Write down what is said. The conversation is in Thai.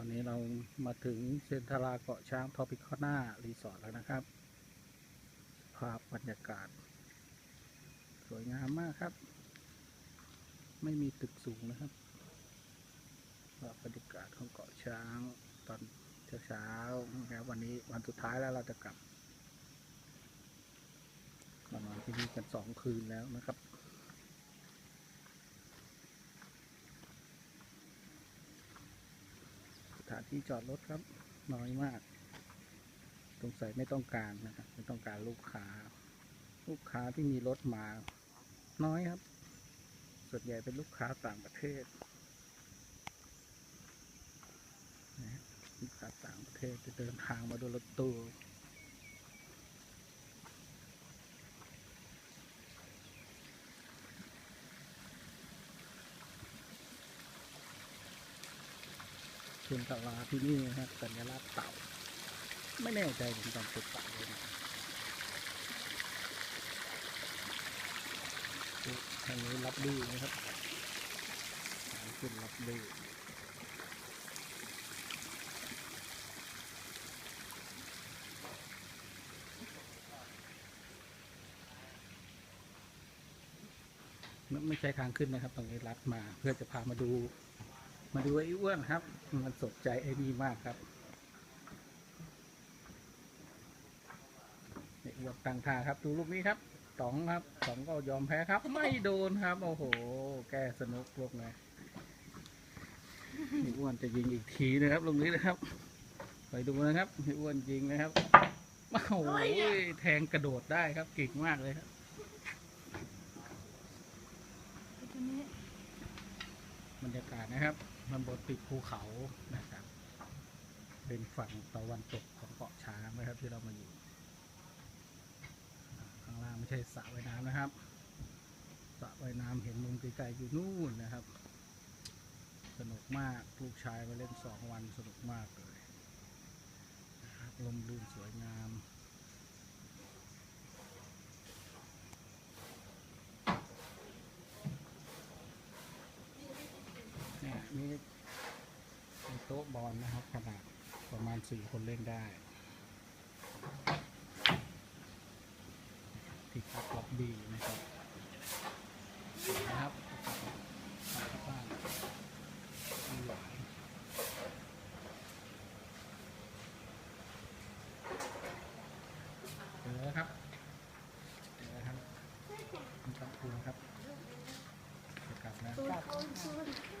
อนนี้เรามาถึงเซนทราเกาะช้างทอปิคอน่ารีสอร์ทแล้วนะครับ ภาพบรรยากาศ สวยงามมากครับ ไม่มีตึกสูงนะครับภาพบรรยากาศของเกาะช้างตอนเช้าๆนะครับวันนี้วันสุดท้ายแล้วเราจะกลับมานอนที่นี่กันสองคืนแล้วนะครับ สถานที่จอดรถครับ น้อยมากสงสัยไม่ต้องการนะครับไม่ต้องการลูกค้า ลูกค้าที่มีรถมา น้อยครับ ส่วนใหญ่เป็นลูกค้าต่างประเทศนะลูกค้าต่างประเทศจะเดินทางมาด้วยรถตู้ เป็นตลาที่นี่นะครับสัญลักษณ์เต่า ไม่แน่ใจถึงการเป็นเต่าเลยนะทางนี้รับดื้อนะครับทางขึ้นรับดื้อไม่ไม่ใช่ทางขึ้นนะครับ ตรงนี้รัดมาเพื่อจะพามาดู มาดูไอ้อ้วนครับ มันสนใจไอ้นี่มากครับนี่ยกตังท่าครับ ดูลูกนี้ครับสองครับสองก็ยอมแพ้ครับ ไม่โดนครับ โอ้โห แกสนุกลูกเลยนี่อ้วนจะยิงอีกทีนะครับลูกนี้นะครับ ไปดูนะครับนี่อ้วนยิงนะครับโอ้โหแทงกระโดดได้ครับเก่งมากเลยครับบรรยากาศนะครับ มันบนติดภูเขานะครับ เป็นฝั่งตะวันตกของเกาะช้างนะครับที่เรามาอยู่ ข้างล่างไม่ใช่สระว่ายน้ำนะครับสระว่ายน้ำเห็นมุมไกลๆอยู่นู่นนะครับ สนุกมากลูกชายมาเล่นสองวันสนุกมากเลยนะครับลมลื่นสวยงาม เนี่ยนี่เป็นโต๊ะ บอลนะครับ ขนาดประมาณสี่คนเล่นได้ ที่พักล็อบบี้นะครับนะครับบ้านมีหลายเจอแล้วครับเจอแล้วครับคุณต้องคุณครับจะกลับแล้วตูนตูนตูน